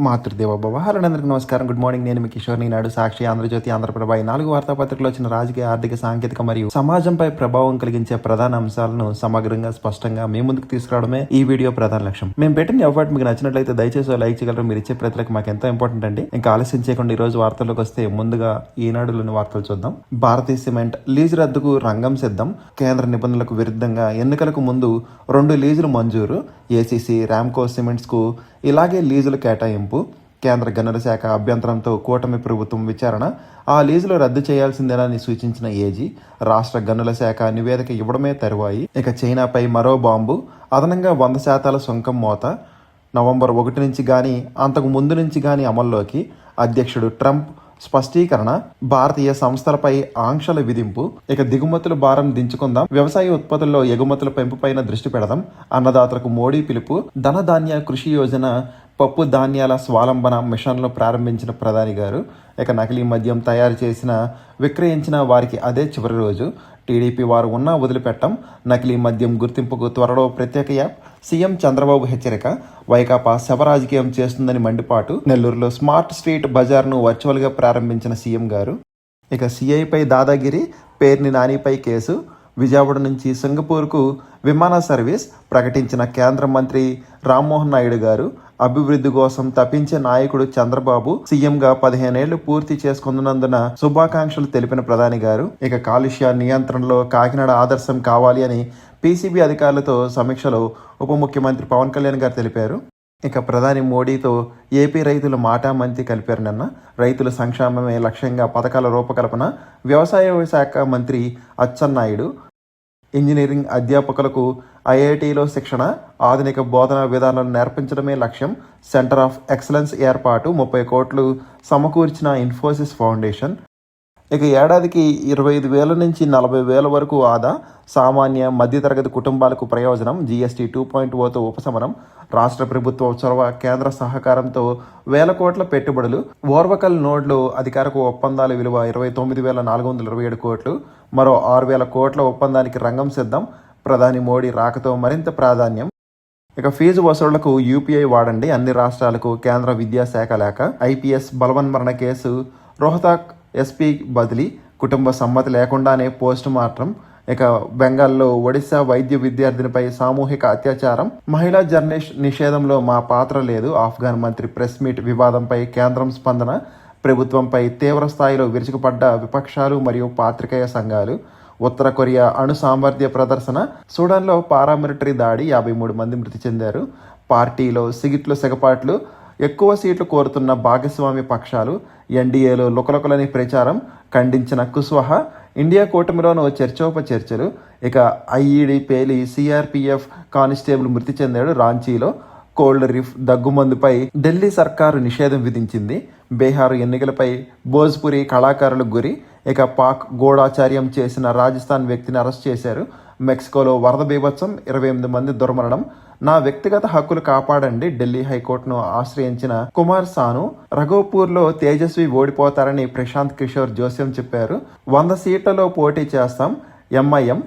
మాతృదేవ భవ. హలో అందరికీ నమస్కారం. Good morning. నేను మీ కిషోర్ నాడు సాక్షి ఆంధ్రజ్యోతి ఆంధ్రప్రభ. ఈ నాలుగు వార్తాపత్రికలు వచ్చిన రాజకీయ ఆర్థిక సాంకేతిక మరియు సమాజంపై ప్రభావం కలిగించే ప్రధాన అంశాలను సమగ్రంగా స్పష్టంగా మీ ముందుకు తీసుకురావడమే ఈ వీడియో ప్రధాన లక్ష్యం. మేము పెట్టిన ఎఫర్ట్ మీకు నచ్చినట్లయితే దయచేసి లైక్ చేయగలరు. మీరు ఇచ్చే ప్రతిలకు మాకు ఎంతో ఇంపార్టెంట్ అండి. ఇంకా ఆలస్యం చేయకుండా ఈ రోజు వార్తల్లోకి వస్తే ముందుగా ఈనాడులోని వార్తలు చూద్దాం. భారతీయ సిమెంట్ లీజు రద్దుకు రంగం సిద్ధం. కేంద్ర నిబంధనలకు విరుద్ధంగా ఎన్నికలకు ముందు రెండు లీజులు మంజూరు. ఏసీసీ ర్యామ్కో సిమెంట్స్కు ఇలాగే లీజులు కేటాయింపు కేంద్ర గనుల శాఖ అభ్యంతరంతో కూటమి ప్రభుత్వం విచారణ ఆ లీజులు రద్దు చేయాల్సిందేనని సూచించిన ఏజీ రాష్ట్ర గనుల శాఖ నివేదిక ఇవ్వడమే తరువాయి. ఇక చైనాపై మరో బాంబు అదనంగా వంద శాతాల సుంకం మోత నవంబర్ ఒకటి నుంచి కానీ అంతకు ముందు నుంచి కానీ అమల్లోకి అధ్యక్షుడు ట్రంప్ స్పష్టీకరణ భారతీయ సంస్థలపై ఆంక్షల విధింపు ఇక దిగుమతుల భారం దించుకుందాం వ్యవసాయ ఉత్పత్తుల్లో ఎగుమతుల పెంపుపైన దృష్టి పెడదాం అన్నదాతలకు మోడీ పిలుపు ధనధాన్య కృషి యోజన పప్పు ధాన్యాల స్వాలంబన మిషన్లు ప్రారంభించిన ప్రధాని గారు ఇక నకిలీ మద్యం తయారు చేసిన విక్రయించిన వారికి అదే చివరి రోజు టీడీపీ వారు ఉన్నా వదిలిపెట్టం. నకిలీ మద్యం గుర్తింపుకు త్వరలో ప్రత్యేక యాప్. సీఎం చంద్రబాబు హెచ్చరిక. వైకాపా శవరాజకీయం చేస్తుందని మండిపాటు. నెల్లూరులో స్మార్ట్ స్ట్రీట్ బజార్ను వర్చువల్గా ప్రారంభించిన సీఎం గారు. ఇక సీఐపై దాదాగిరి పేర్ని నానిపై కేసు. విజయవాడ నుంచి సింగపూర్కు విమాన సర్వీస్ ప్రకటించిన కేంద్ర మంత్రి రామ్మోహన్ నాయుడు గారు. అభివృద్ధి కోసం తప్పించే నాయకుడు చంద్రబాబు సీఎంగా పదిహేనేళ్ళు పూర్తి చేసుకున్నందున శుభాకాంక్షలు తెలిపిన ప్రధాని గారు. ఇక కాలుష్య నియంత్రణలో కాకినాడ ఆదర్శం కావాలి అని పీసీబీ అధికారులతో సమీక్షలో ఉప ముఖ్యమంత్రి పవన్ కళ్యాణ్ గారు తెలిపారు. ఇక ప్రధాని మోడీతో ఏపీ రైతులు మాటామంతి కలిపారు నిన్న రైతుల సంక్షేమమే లక్ష్యంగా పథకాల రూపకల్పన వ్యవసాయ శాఖ మంత్రి అచ్చెన్నాయుడు ఇంజనీరింగ్ అధ్యాపకులకు ఐఐటిలో శిక్షణ ఆధునిక బోధనా విధానాలను నేర్పించడమే లక్ష్యం. సెంటర్ ఆఫ్ ఎక్సలెన్స్ ఏర్పాటు ముప్పై కోట్లు సమకూర్చిన ఇన్ఫోసిస్ ఫౌండేషన్. ఇక ఏడాదికి ఇరవై ఐదు వేల నుంచి నలభై వేల వరకు ఆదా. సామాన్య మధ్యతరగతి కుటుంబాలకు ప్రయోజనం. జీఎస్టీ టూ పాయింట్ ఓతో ఉపశమనం. రాష్ట్ర ప్రభుత్వ చొరవ కేంద్ర సహకారంతో వేల కోట్ల పెట్టుబడులు. ఓర్వకల్ నోడ్లు అధికారిక ఒప్పందాల విలువ ఇరవై తొమ్మిది వేల నాలుగు వందల ఇరవై ఏడు కోట్లు. మరో ఆరు వేల కోట్ల ఒప్పందానికి రంగం సిద్ధం. ప్రధాని మోడీ రాకతో మరింత ప్రాధాన్యం. ఇక ఫీజు వసూళ్ళకు యూపీఐ వాడండి. అన్ని రాష్ట్రాలకు కేంద్ర విద్యాశాఖ లేక ఐపీఎస్ బలవన్మరణ కేసు రోహతాక్ ఎస్పీ బదిలీ కుటుంబ సమ్మతి లేకుండానే పోస్ట్ మార్టం. ఇక బెంగాల్లో ఒడిశా వైద్య విద్యార్థినిపై సామూహిక అత్యాచారం. మహిళా జర్నలిస్ట్ నిషేధంలో మా పాత్ర లేదు. ఆఫ్ఘన్ మంత్రి ప్రెస్ మీట్ వివాదంపై కేంద్రం స్పందన ప్రభుత్వంపై తీవ్ర స్థాయిలో విరుచుకుపడ్డ విపక్షాలు మరియు పాత్రికేయ సంఘాలు. ఉత్తర కొరియా అణు సామర్థ్య ప్రదర్శన. సూడాన్లో పారామిలిటరీ దాడి యాభై మూడు మంది మృతి చెందారు. పార్టీలో సిగిట్లు సెగపాట్లు ఎక్కువ సీట్లు కోరుతున్న భాగస్వామి పక్షాలు ఎన్డీఏలో లుకలుకలని ప్రచారం ఖండించిన కుస్వహ ఇండియా కూటమిలోనూ చర్చోప చర్చలు ఇక ఐఈడి పేలి సిఆర్పిఎఫ్ కానిస్టేబుల్ మృతి చెందాడు రాంచీలో. కోల్డ్ రిఫ్ దగ్గుమందుపై ఢిల్లీ సర్కారు నిషేధం విధించింది. బీహార్ ఎన్నికలపై భోజ్పురి కళాకారులకు గురి. ఇక పాక్ గూఢాచార్యం చేసిన రాజస్థాన్ వ్యక్తిని అరెస్ట్ చేశారు. మెక్సికోలో వరద బీభత్సం ఇరవై ఎనిమిది మంది దుర్మరణం. నా వ్యక్తిగత హక్కులు కాపాడండి ఢిల్లీ హైకోర్టును ఆశ్రయించిన కుమార్ సాను. రఘోపూర్లో తేజస్వి ఓడిపోతారని ప్రశాంత్ కిషోర్ జోస్యం చెప్పారు. వంద సీట్లలో పోటీ చేస్తాం ఎంఐఎం.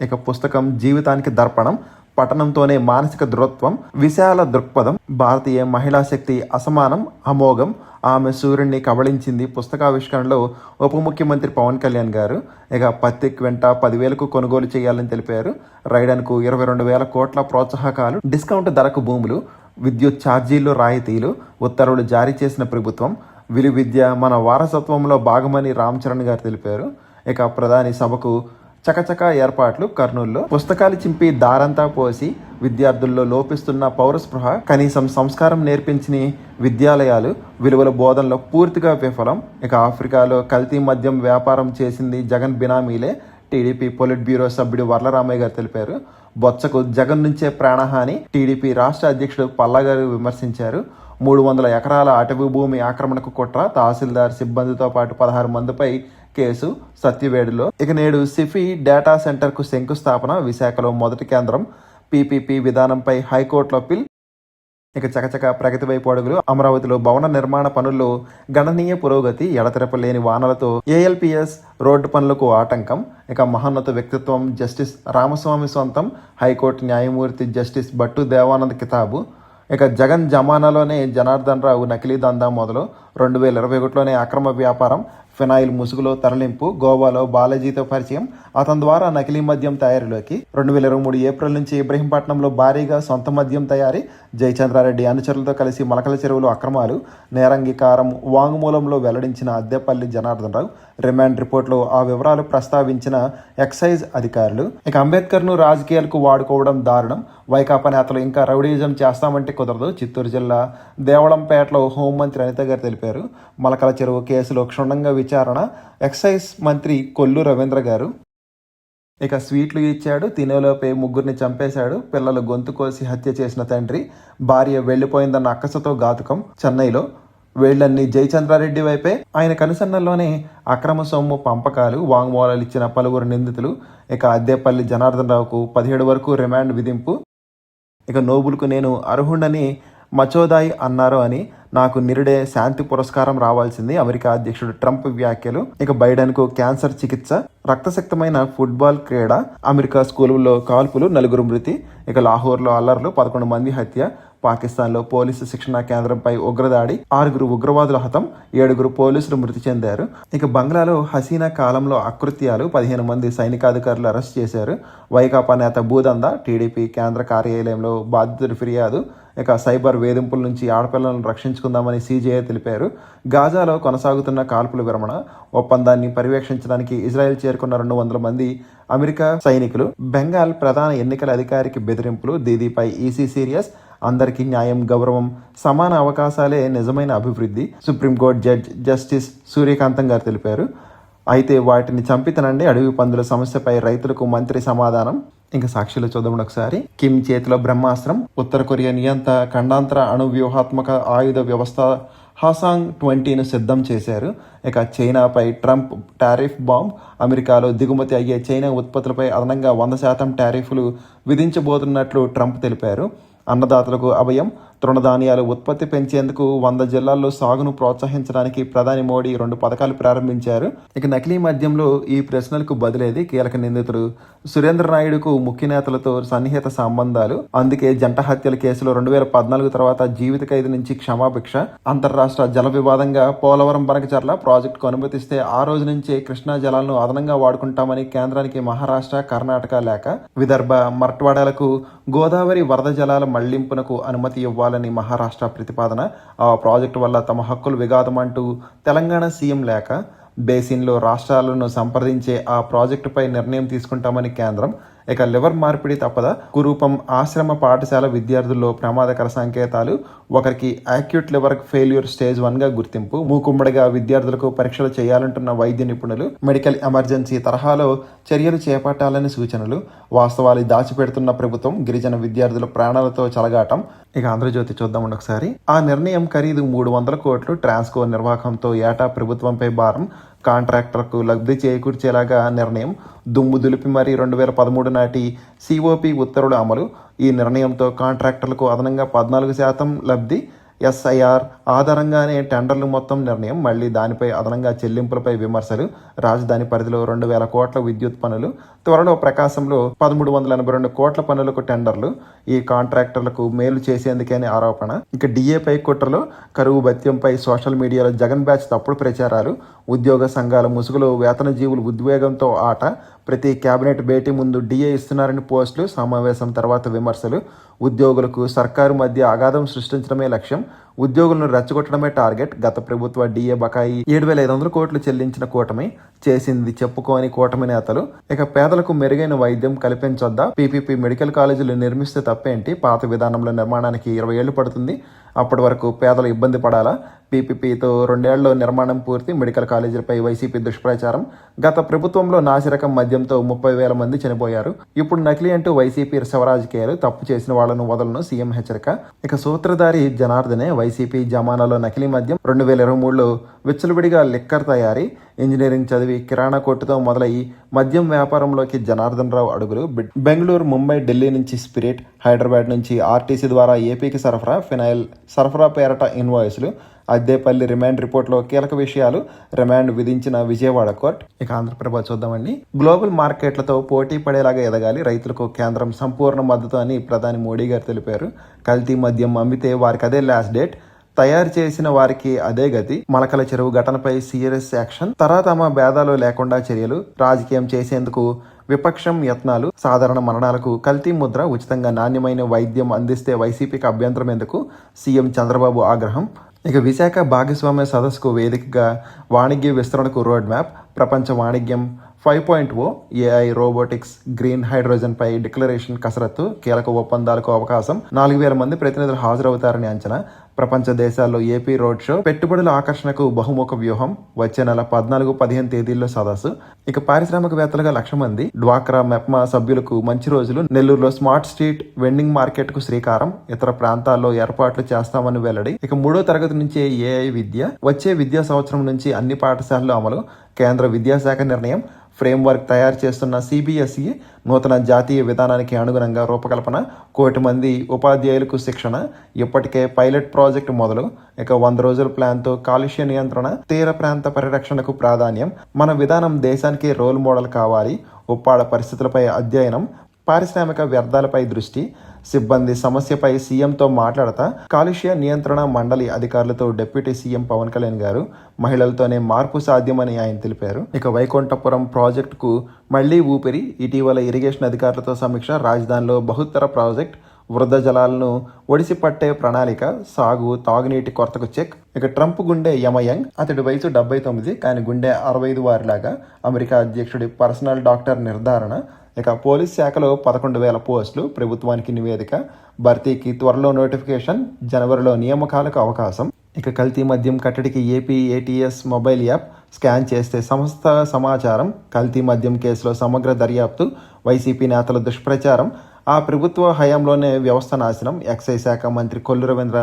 ఇక పుస్తకం జీవితానికి దర్పణం. పఠనంతోనే మానసిక దృఢత్వం విశాల దృక్పథం భారతీయ మహిళా శక్తి అసమానం అమోఘం. ఆమె సూర్యుడిని కబళించింది పుస్తకావిష్కరణలో ఉప ముఖ్యమంత్రి పవన్ కళ్యాణ్ గారు. ఇక పత్తి వెంట పదివేలకు కొనుగోలు చేయాలని తెలిపారు. రైడన్కు ఇరవై రెండు వేల కోట్ల ప్రోత్సాహకాలు డిస్కౌంట్ ధరకు భూములు విద్యుత్ ఛార్జీలు రాయితీలు ఉత్తర్వులు జారీ చేసిన ప్రభుత్వం. విలు విద్య మన వారసత్వంలో భాగమని రామ్ చరణ్ గారు తెలిపారు. ఇక ప్రధాని సభకు చకచక ఏర్పాట్లు కర్నూలులో. పుస్తకాలు చింపి దారంతా పోసి విద్యార్థుల్లో లోపిస్తున్న పౌరస్పృహ కనీసం సంస్కారం నేర్పించిన విద్యాలయాలు విలువల బోధనలో పూర్తిగా విఫలం. ఇక ఆఫ్రికాలో కల్తీ మద్యం వ్యాపారం చేసింది జగన్ బినామీలే. టీడీపీ పొలిట్ బ్యూరో సభ్యుడు వరలరామయ్య గారు తెలిపారు. బొత్సకు జగన్ నుంచే ప్రాణహాని టీడీపీ రాష్ట్ర అధ్యక్షుడు పల్లా గారు విమర్శించారు. మూడు వందల ఎకరాల అటవీ భూమి ఆక్రమణకు కుట్ర తహసీల్దార్ సిబ్బందితో పాటు పదహారు మందిపై కేసు సత్యవేడులో. ఇక నేడు సిఫీ డేటా సెంటర్కు శంకుస్థాపన విశాఖలో మొదటి కేంద్రం. పీపీపీ విధానంపై హైకోర్టులో పిల్ ఇక చకచక ప్రగతి వైపు అడుగులు. అమరావతిలో భవన నిర్మాణ పనుల్లో గణనీయ పురోగతి ఎడతెరపలేని వానలతో ఏఎల్పిఎస్ రోడ్డు పనులకు ఆటంకం. ఇక మహోన్నత వ్యక్తిత్వం జస్టిస్ రామస్వామి సొంతం. హైకోర్టు న్యాయమూర్తి జస్టిస్ భట్టు దేవానంద్ కితాబు. ఇక జగన్ జమానాలోనే జనార్దన్ రావు నకిలీ దందా మొదలు. రెండు వేల ఇరవై ఒకటిలోనే అక్రమ వ్యాపారం ఫినాయిల్ ముసుగులో తరలింపు గోవాలో బాలాజీతో పరిచయం అతని ద్వారా నకిలీ మద్యం తయారీలోకి. రెండు వేల ఇరవై మూడు ఏప్రిల్ నుంచి ఇబ్రహీంపట్నంలో భారీగా సొంత మద్యం తయారీ జయచంద్రారెడ్డి అనుచరులతో కలిసి మొలకల చెరువులు అక్రమాలు నేరంగీకారం వాంగ్మూలంలో వెల్లడించిన అద్దెపల్లి జనార్దన్ రావు రిమాండ్ రిపోర్ట్లో ఆ వివరాలు ప్రస్తావించిన ఎక్సైజ్ అధికారులు. ఇక అంబేద్కర్ను రాజకీయాలకు వాడుకోవడం దారుణం. వైకాపా నేతలు ఇంకా రౌడీజం చేస్తామంటే కుదరదు. చిత్తూరు జిల్లా దేవళంపేటలో హోంమంత్రి అనిత గారు తెలిపారు. మలకల చెరువు కేసులో క్షుణ్ణంగా విచారణ ఎక్సైజ్ మంత్రి కొల్లు రవీంద్ర గారు. ఇక స్వీట్లు ఇచ్చాడు తినేలోపే ముగ్గురిని చంపేశాడు పిల్లలు గొంతు కోసి హత్య చేసిన తండ్రి భార్య వెళ్ళిపోయిందన్న అక్కసతో ఘాతుకం. చెన్నైలో వేళ్ళన్నీ జయచంద్రారెడ్డి వైపే. ఆయన కనుసన్నల్లోనే అక్రమ సొమ్ము పంపకాలు వాంగ్మూలాలు ఇచ్చిన పలువురు నిందితులు ఇక అద్దేపల్లి జనార్దన్ రావుకు పదిహేడు వరకు రిమాండ్ విధింపు. ఇక నోబుల్కు నేను అర్హుడని మచోదాయ్ అన్నారు అని నాకు నిరుడే శాంతి పురస్కారం రావాల్సింది అమెరికా అధ్యక్షుడు ట్రంప్ వ్యాఖ్యలు. ఇక బైడెన్కు క్యాన్సర్ చికిత్స రక్తశక్తమైన ఫుట్బాల్ క్రీడ అమెరికా స్కూలుల్లో కాల్పులు నలుగురు మృతి. ఇక లాహోర్లో అల్లర్లు పదకొండు మంది హత్య పాకిస్తాన్లో పోలీసు శిక్షణా కేంద్రంపై ఉగ్రదాడి ఆరుగురు ఉగ్రవాదుల హతం ఏడుగురు పోలీసులు మృతి చెందారు. ఇక బంగ్లాలో హసీనా కాలంలో అకృత్యాలు పదిహేను మంది సైనికాధికారులు అరెస్ట్ చేశారు. వైకాపా నేత భూదంద టీడీపీ కేంద్ర కార్యాలయంలో బాధితుడి ఫిర్యాదు. ఇక సైబర్ వేధింపుల నుంచి ఆడపిల్లలను రక్షించుకుందామని సీజేఏ తెలిపారు. గాజాలో కొనసాగుతున్న కాల్పుల విరమణ ఒప్పందాన్ని పర్యవేక్షించడానికి ఇజ్రాయెల్ చేరుకున్న రెండు వందల మంది అమెరికా సైనికులు బెంగాల్ ప్రధాన ఎన్నికల అధికారికి బెదిరింపులు దీదీపై ఈసీ సీరియస్ అందరికీ న్యాయం గౌరవం సమాన అవకాశాలే నిజమైన అభివృద్ధి సుప్రీంకోర్టు జడ్జ్ జస్టిస్ సూర్యకాంతం గారు తెలిపారు. అయితే వాటిని చంపితనండి అడవి పందుల సమస్యపై రైతులకు మంత్రి సమాధానం. ఇంకా సాక్షులు చూద్దాం ఒకసారి. కిమ్ చేతిలో బ్రహ్మాస్త్రం ఉత్తర కొరియా నియంత ఖండాంతర అణు వ్యూహాత్మక ఆయుధ వ్యవస్థ హాసాంగ్ ట్వంటీను సిద్ధం చేశారు. ఇక చైనాపై ట్రంప్ టారిఫ్ బాంబ్ అమెరికాలో దిగుమతి అయ్యే చైనా ఉత్పత్తులపై అదనంగా వంద శాతం టారిఫ్లు విధించబోతున్నట్లు ట్రంప్ తెలిపారు. అన్నదాతలకు అభయం తృణధాన్యాలు ఉత్పత్తి పెంచేందుకు వంద జిల్లాల్లో సాగును ప్రోత్సహించడానికి ప్రధాని మోడీ రెండు పథకాలు ప్రారంభించారు. ఇక నకిలీ మద్యంలో ఈ ప్రశ్నలకు బదిలేది కీలక నిందితుడు. సురేంద్ర నాయుడుకు ముఖ్య నేతలతో సన్నిహిత సంబంధాలు. అందుకే జంట హత్యల కేసులో రెండు వేల పద్నాలుగు తర్వాత జీవిత ఖైదు నుంచి క్షమాభిక్ష. అంతర్రాష్ట్ర జల వివాదంగా పోలవరం బనకచర్ల ప్రాజెక్టుకు అనుమతిస్తే ఆ రోజు నుంచే కృష్ణా జలాలను అదనంగా వాడుకుంటామని కేంద్రానికి మహారాష్ట్ర కర్ణాటక లేక విదర్భ మరట్వాడాలకు గోదావరి వరద జలాల మళ్ళింపునకు అనుమతి ఇవ్వాలి. కావాలని మహారాష్ట్ర ప్రతిపాదన. ఆ ప్రాజెక్టు వల్ల తమ హక్కులు విఘాతమంటూ తెలంగాణ సీఎం లేక బేసిన్లో రాష్ట్రాలను సంప్రదించే ఆ ప్రాజెక్టుపై నిర్ణయం తీసుకుంటామని కేంద్రం ఇక లివర్ మార్పిడి తప్పద? కురూపం ఆశ్రమ పాఠశాల విద్యార్థుల్లో ప్రమాదకర సంకేతాలు. ఒకరికి యాక్యూట్ లివర్ ఫెయిల్యూర్ స్టేజ్ వన్గా గుర్తింపు. మూకుమ్మడిగా విద్యార్థులకు పరీక్షలు చేయాలంటున్న వైద్య నిపుణులు. మెడికల్ ఎమర్జెన్సీ తరహాలో చర్యలు చేపట్టాలని సూచనలు. వాస్తవాలు దాచిపెడుతున్న ప్రభుత్వం గిరిజన విద్యార్థుల ప్రాణాలతో చలగాటం. ఇక ఆంధ్రజ్యోతి చూద్దామండి ఒకసారి. ఆ నిర్ణయం ఖరీదు మూడు వందల కోట్లు. ట్రాన్స్కో నిర్వాహకంతో ఏటా ప్రభుత్వంపై భారం. కాంట్రాక్టర్కు లబ్ధి చేకూర్చేలాగా నిర్ణయం దుమ్ము దులిపి మరీ రెండు వేల పదమూడు నాటి సిఓపి ఉత్తర్వుల అమలు. ఈ నిర్ణయంతో కాంట్రాక్టర్లకు అదనంగా పద్నాలుగు శాతం లబ్ధి ఎస్ఐఆర్ ఆధారంగానే టెండర్లు మొత్తం నిర్ణయం మళ్ళీ దానిపై అదనంగా చెల్లింపులపై విమర్శలు. రాజధాని పరిధిలో రెండు వేల కోట్ల విద్యుత్ పనులు త్వరలో ప్రకాశంలో పదమూడు వందల ఎనభై రెండు కోట్ల పనులకు టెండర్లు. ఈ కాంట్రాక్టర్లకు మేలు చేసేందుకని ఆరోపణ. ఇక డిఏపై కుట్రలో కరువు భత్యంపై సోషల్ మీడియాలో జగన్ బ్యాచ్ తప్పుడు ప్రచారాలు. ఉద్యోగ సంఘాల ముసుగులో వేతన జీవులు ఉద్వేగంతో ఆట. ప్రతి కేబినెట్ భేటీ ముందు డిఏ ఇస్తున్నారని పోస్టులు సమావేశం తర్వాత విమర్శలు ఉద్యోగులకు సర్కారు మధ్య అగాధం సృష్టించడమే లక్ష్యం. ఉద్యోగులను రెచ్చగొట్టడమే టార్గెట్. గత ప్రభుత్వ డిఏ బకాయి ఏడు వేల ఐదు వందల కోట్లు చెల్లించిన కూటమి చేసింది చెప్పుకోని కూటమి నేతలు. ఇక పేదలకు మెరుగైన వైద్యం కల్పించొద్దా? పీపీపీ మెడికల్ కాలేజీలు నిర్మిస్తే తప్పేంటి? పాత విధానంలో నిర్మాణానికి ఇరవై ఏళ్ళు పడుతుంది. అప్పటి వరకు పేదలు ఇబ్బంది పడాలా? పీపీపీతో రెండేళ్ళలో నిర్మాణం పూర్తి మెడికల్ కాలేజీలపై వైసీపీ దుష్ప్రచారం. గత ప్రభుత్వంలో నాసిరకం మద్యంతో ముప్పై వేల మంది చనిపోయారు. ఇప్పుడు నకిలీ అంటూ వైసీపీ సవరాజకీయాలు తప్పు చేసిన వాళ్ళను వదలను సీఎం హెచ్చరిక. ఇక సూత్రధారి జనార్దనే వై వైసీపీ జమానాలో నకిలీ మద్యం రెండు వేల ఇరవై మూడులో విచ్చలవిడిగా లిక్కర్ తయారీ ఇంజనీరింగ్ చదివి కిరాణా కొట్టుతో మొదలయ్యి మద్యం వ్యాపారంలోకి జనార్దన్ రావు అడుగులు. బెంగళూరు ముంబై ఢిల్లీ నుంచి స్పిరిట్ హైదరాబాద్ నుంచి ఆర్టీసీ ద్వారా ఏపీకి సరఫరా ఫినాయిల్ సరఫరా పేరట ఇన్వాయిస్లు అద్దేపల్లి రిమాండ్ రిపోర్ట్లో కీలక విషయాలు రిమాండ్ విధించిన విజయవాడ కోర్టు. ఇక ఆంధ్రప్రభ చూద్దామండి. గ్లోబల్ మార్కెట్లతో పోటీ పడేలాగా ఎదగాలి రైతులకు కేంద్రం సంపూర్ణ మద్దతు అని ప్రధాని మోడీ గారు తెలిపారు. కల్తీ మద్యం అమ్మితే వారికి అదే లాస్ట్ డేట్. తయారు చేసిన వారికి అదే గతి. మలకల చెరువు ఘటనపై సీరియస్ యాక్షన్. తరాతమ భేదాలు లేకుండా చర్యలు రాజకీయం చేసేందుకు విపక్షం యత్నాలు సాధారణ మరణాలకు కల్తీ ముద్ర ఉచితంగా నాణ్యమైన వైద్యం అందిస్తే వైసీపీకి అభ్యంతరం ఎందుకు? సీఎం చంద్రబాబు ఆగ్రహం. ఇక విశాఖ భాగస్వామ్య సదస్సుకు వేదికగా వాణిజ్య విస్తరణకు రోడ్ మ్యాప్ ప్రపంచ వాణిజ్యం five point o AI robotics green hydrogen పై డిక్లరేషన్ కసరత్తు కీలక ఒప్పందాలకు అవకాశం. నాలుగు వేల మంది ప్రతినిధులు హాజరవుతారని అంచనా. ప్రపంచ దేశాల్లో ఏపీ రోడ్ షో పెట్టుబడుల ఆకర్షణకు బహుముఖ వ్యూహం వచ్చే నెల పద్నాలుగు పదిహేను తేదీల్లో సదస్సు. ఇక పారిశ్రామికవేత్తలుగా లక్ష మంది డ్వాక్రా మెప్మా సభ్యులకు మంచి రోజులు నెల్లూరులో స్మార్ట్ స్ట్రీట్ వెండింగ్ మార్కెట్కు శ్రీకారం ఇతర ప్రాంతాల్లో ఏర్పాట్లు చేస్తామని వెల్లడి ఇక మూడో తరగతి నుంచే ఏఐ విద్య వచ్చే విద్యా సంవత్సరం నుంచి అన్ని పాఠశాలలు అమలు కేంద్ర విద్యాశాఖ నిర్ణయం ఫ్రేమ్వర్క్ తయారు చేస్తున్న సిబిఎస్ఈ నూతన జాతీయ విధానానికి అనుగుణంగా రూపకల్పన కోటి మంది ఉపాధ్యాయులకు శిక్షణ ఇప్పటికే పైలట్ ప్రాజెక్టు మొదలు. ఇక వంద రోజుల ప్లాన్తో కాలుష్య నియంత్రణ తీర ప్రాంత పరిరక్షణకు ప్రాధాన్యం. మన విధానం దేశానికి రోల్ మోడల్ కావాలి. ఉప్పాడ పరిస్థితులపై అధ్యయనం పారిశ్రామిక వ్యర్థాలపై దృష్టి సిబ్బంది సమస్యపై సీఎంతో మాట్లాడతా కాలుష్య నియంత్రణ మండలి అధికారులతో డిప్యూటీ సీఎం పవన్ కళ్యాణ్ గారు మహిళలతోనే మార్పు సాధ్యమని ఆయన తెలిపారు. ఇక వైకుంఠపురం ప్రాజెక్టుకు మళ్ళీ ఊపిరి ఇటీవల ఇరిగేషన్ అధికారులతో సమీక్ష రాజధానిలో బహుత్తర ప్రాజెక్ట్ వృద్ధ జలాలను ఒడిసి పట్టే ప్రణాళిక సాగు తాగునీటి కొరతకు చెక్. ఇక ట్రంప్ గుండె యమయంగ్ అతడి వయసు డెబ్బై తొమ్మిది కానీ గుండె అరవై ఐదు వారిలాగా అమెరికా అధ్యక్షుడి పర్సనల్ డాక్టర్ నిర్ధారణ ఇక పోలీస్ శాఖలో పదకొండు వేల పోస్టులు ప్రభుత్వానికి నివేదిక భర్తీకి త్వరలో నోటిఫికేషన్ జనవరిలో నియామకాలకు అవకాశం. ఇక కల్తీ మద్యం కట్టడికి AP ATS mobile app scan చేస్తే సంస్థ సమాచారం కల్తీ మద్యం కేసులో సమగ్ర దర్యాప్తు వైసీపీ నేతల దుష్ప్రచారం ఆ ప్రభుత్వ హయాంలోనే వ్యవస్థ నాశనం ఎక్సైజ్ శాఖ మంత్రి కొల్లు రవీంద్ర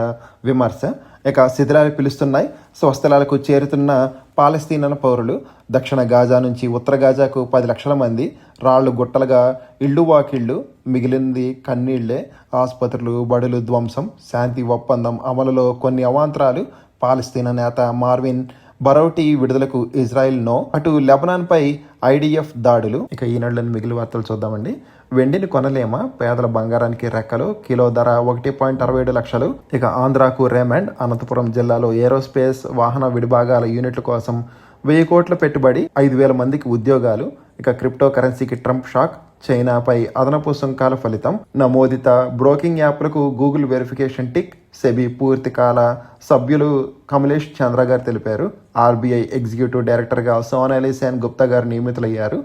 విమర్శ. ఇక శిథిలాలు పిలుస్తున్నాయి స్వస్థలాలకు చేరుతున్న పాలస్తీనా పౌరులు దక్షిణ గాజా నుంచి ఉత్తర గాజాకు పది లక్షల మంది రాళ్ళు గుట్టలుగా ఇళ్ళు వాకిళ్ళు మిగిలింది కన్నీళ్ళే ఆసుపత్రులు బడులు ధ్వంసం శాంతి ఒప్పందం అమలులో కొన్ని అవాంతరాలు పాలస్తీనా నేత మార్విన్ బరౌటీ విడుదలకు ఇజ్రాయెల్ నో అటు లెబనాన్పై ఐడిఎఫ్ దాడులు. ఇక ఈనాడులోని మిగిలిన వార్తలు చూద్దామండి. వెండిని కొనలేమా? పేదల బంగారానికి రెక్కలు కిలో ధర ఒకటి పాయింట్ అరవై ఏడు లక్షలు. ఇక ఆంధ్రాకు రేమండ్ అనంతపురం జిల్లాలో ఏరోస్పేస్ వాహన విడిభాగాల యూనిట్ల కోసం వెయ్యి కోట్ల పెట్టుబడి ఐదు వేల మందికి ఉద్యోగాలు ఇక క్రిప్టో కరెన్సీకి ట్రంప్ షాక్ చైనాపై అదనపు సుంకాల ఫలితం. నమోదిత బ్రోకింగ్ యాప్లకు గూగుల్ వెరిఫికేషన్ టిక్ సెబీ పూర్తి కాల సభ్యులు కమలేష్ చంద్ర గారు తెలిపారు. ఆర్బీఐ ఎగ్జిక్యూటివ్ డైరెక్టర్గా సోనాలి సేన్ గుప్తా గారు నియమితులయ్యారు.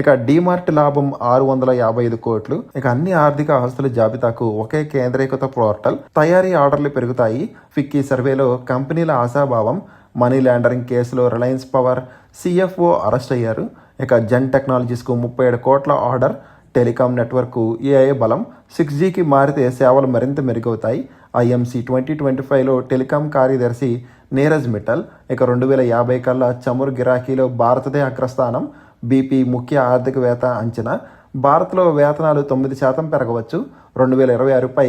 ఇక డీమార్ట్ లాభం ఆరు వందల యాభై ఐదు కోట్లు. ఇక అన్ని ఆర్థిక ఆస్తుల జాబితాకు ఒకే కేంద్రీకృత పోర్టల్. తయారీ ఆర్డర్లు పెరుగుతాయి. ఫిక్కీ సర్వేలో కంపెనీల ఆశాభావం. మనీ లాండరింగ్ కేసులో రిలయన్స్ పవర్ సిఎఫ్ఓ అరెస్ట్ అయ్యారు. ఇక జెన్ టెక్నాలజీస్కు ముప్పై ఏడు కోట్ల ఆర్డర్ టెలికాం నెట్వర్క్ ఏఐ బలం సిక్స్ జీకి మారితే సేవలు మరింత మెరుగవుతాయి. ఐఎంసీ ట్వంటీ ట్వంటీ ఫైవ్లో టెలికాం కార్యదర్శి నీరజ్ మిట్టల్ ఇక రెండు వేల యాభై కల్లా చమురు గిరాకీలో భారతదే అగ్రస్థానం బీపీ ముఖ్య ఆర్థికవేత్త అంచనా. భారత్లో వేతనాలు తొమ్మిది శాతం పెరగవచ్చు. రెండు వేల ఇరవై ఆరుపై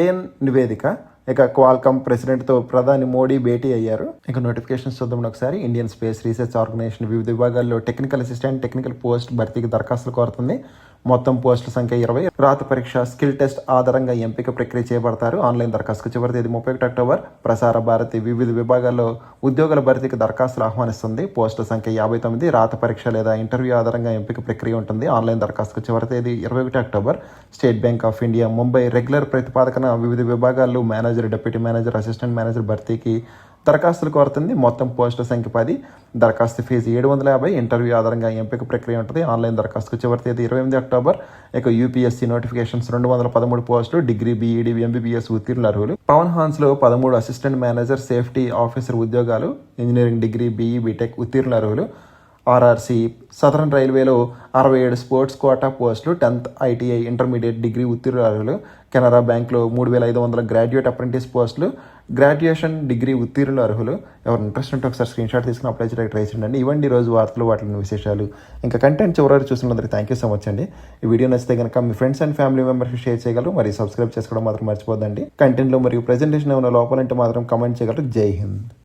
ఏఎన్ నివేదిక. ఇక క్వాల్కమ్ ప్రెసిడెంట్తో ప్రధాని మోడీ భేటీ అయ్యారు. ఇక నోటిఫికేషన్స్ చూద్దాం ఒకసారి. ఇండియన్ స్పేస్ రీసెర్చ్ ఆర్గనైజేషన్ వివిధ విభాగాల్లో టెక్నికల్ అసిస్టెంట్ టెక్నికల్ పోస్ట్ భర్తీకి దరఖాస్తులు కోరుతుంది. మొత్తం పోస్టుల సంఖ్య ఇరవై. రాత పరీక్ష స్కిల్ టెస్ట్ ఆధారంగా ఎంపిక ప్రక్రియ చేపడతారు. ఆన్లైన్ దరఖాస్తు చివరి తేదీ ముప్పై ఒకటి అక్టోబర్. ప్రసార భారతి వివిధ విభాగాల్లో ఉద్యోగుల భర్తీకి దరఖాస్తులు ఆహ్వానిస్తుంది. పోస్టుల సంఖ్య యాభై తొమ్మిది రాత పరీక్ష లేదా ఇంటర్వ్యూ ఆధారంగా ఎంపిక ప్రక్రియ ఉంటుంది. ఆన్లైన్ దరఖాస్తుకు చివరి తేదీ ఇరవై ఒకటి October. State Bank of India Mumbai regular ప్రతిపాదకన వివిధ విభాగాల్లో manager deputy manager assistant manager భర్తీకి దరఖాస్తులు కోరుతుంది మొత్తం పోస్టుల సంఖ్య పది దరఖాస్తు ఫీజు ఏడు వందల యాభై ఇంటర్వ్యూ ఆధారంగా ఎంపిక ప్రక్రియ ఉంటుంది. ఆన్లైన్ దరఖాస్తుకు చివరి తేదీ ఇరవై ఎనిమిది అక్టోబర్. ఇక యూపీఎస్సీ నోటిఫికేషన్స్ రెండు వందల పదమూడు పోస్టులు డిగ్రీ బీఈడి ఎంబీబీఎస్ ఉత్తీర్ణుల అర్హులు. పవన్ హాన్స్లో పదమూడు అసిస్టెంట్ మేనేజర్ సేఫ్టీ ఆఫీసర్ ఉద్యోగాలు ఇంజనీరింగ్ డిగ్రీ బీఈ బీటెక్ ఉత్తీర్ణుల అర్హులు. ఆర్ఆర్సీ సదరన్ రైల్వేలో అరవై ఏడు sports quota posts tenth ITI intermediate degree ఉత్తీర్ణులు Canara బ్యాంక్లో మూడు వేల ఐదు వందల graduate apprentice posts graduation degree ఉత్తీర్ణులు అర్హులు ఎవరు ఇంట్రెస్ట్ ఉంటే ఒకసారి స్క్రీన్ షాట్ తీసుకుని అప్లై చేయడానికి ట్రై చేయండి. ఇవ్వండి రోజు వార్తలు వాటిని విశేషాలు. ఇంకా కంటెంట్ చివరి చూసినందుకు థ్యాంక్ యూ సో మచ్ అండి. ఈ వీడియో నచ్చితే కనుక మీ ఫ్రెండ్స్ అండ్ ఫ్యామిలీ మెంబర్స్కి షేర్ చేయగలరు. మరియు సబ్స్క్రైబ్ చేసుకోవడం మాత్రం మర్చిపోద్దండి. కంటెంట్లో మరియు ప్రజెంటేషన్ ఏమైనా లోపాలంటే మాత్రం కమెంట్ చేయగలరు. జై హింద్.